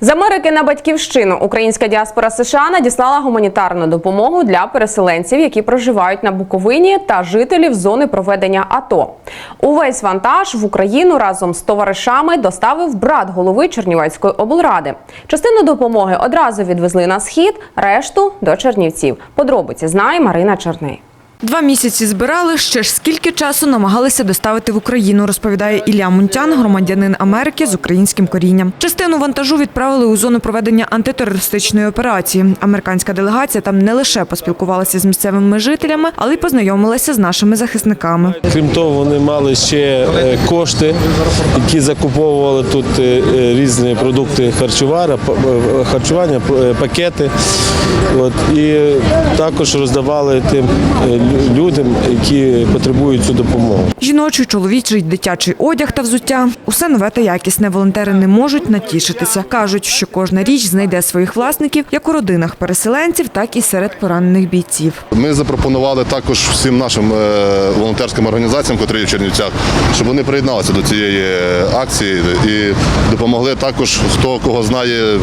З Америки на батьківщину українська діаспора США надіслала гуманітарну допомогу для переселенців, які проживають на Буковині та жителів зони проведення АТО. Увесь вантаж в Україну разом з товаришами доставив брат голови Чернівецької облради. Частину допомоги одразу відвезли на схід, решту до Чернівців. Подробиці знає Марина Черний. Два місяці збирали, ще ж скільки часу намагалися доставити в Україну, розповідає Ілля Мунтян, громадянин Америки з українським корінням. Частину вантажу відправили у зону проведення антитерористичної операції. Американська делегація там не лише поспілкувалася з місцевими жителями, але й познайомилася з нашими захисниками. Крім того, вони мали ще е, кошти, які закуповували тут е, е, різні продукти харчування, харчування, пакети. І також роздавали тим людям, які потребують цю допомогу. Жіночий, чоловічий, дитячий одяг та взуття – усе нове та якісне. Волонтери не можуть натішитися. Кажуть, що кожна річ знайде своїх власників як у родинах переселенців, так і серед поранених бійців. Ми запропонували також всім нашим е, волонтерським організаціям, котрі є в Чернівцях, щоб вони приєдналися до цієї е, акції і допомогли також, хто кого знає е,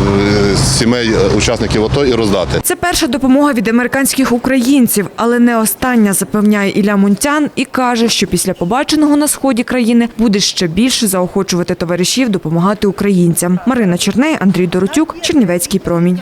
з сімей учасників АТО і роздати. Це перша допомога від американських українців, але не остання, запевняє Ілля Мунтян і каже, що після побаченого на сході країни буде ще більше заохочувати товаришів допомагати українцям. Марина Черней, Андрій Доротюк, Чернівецький промінь.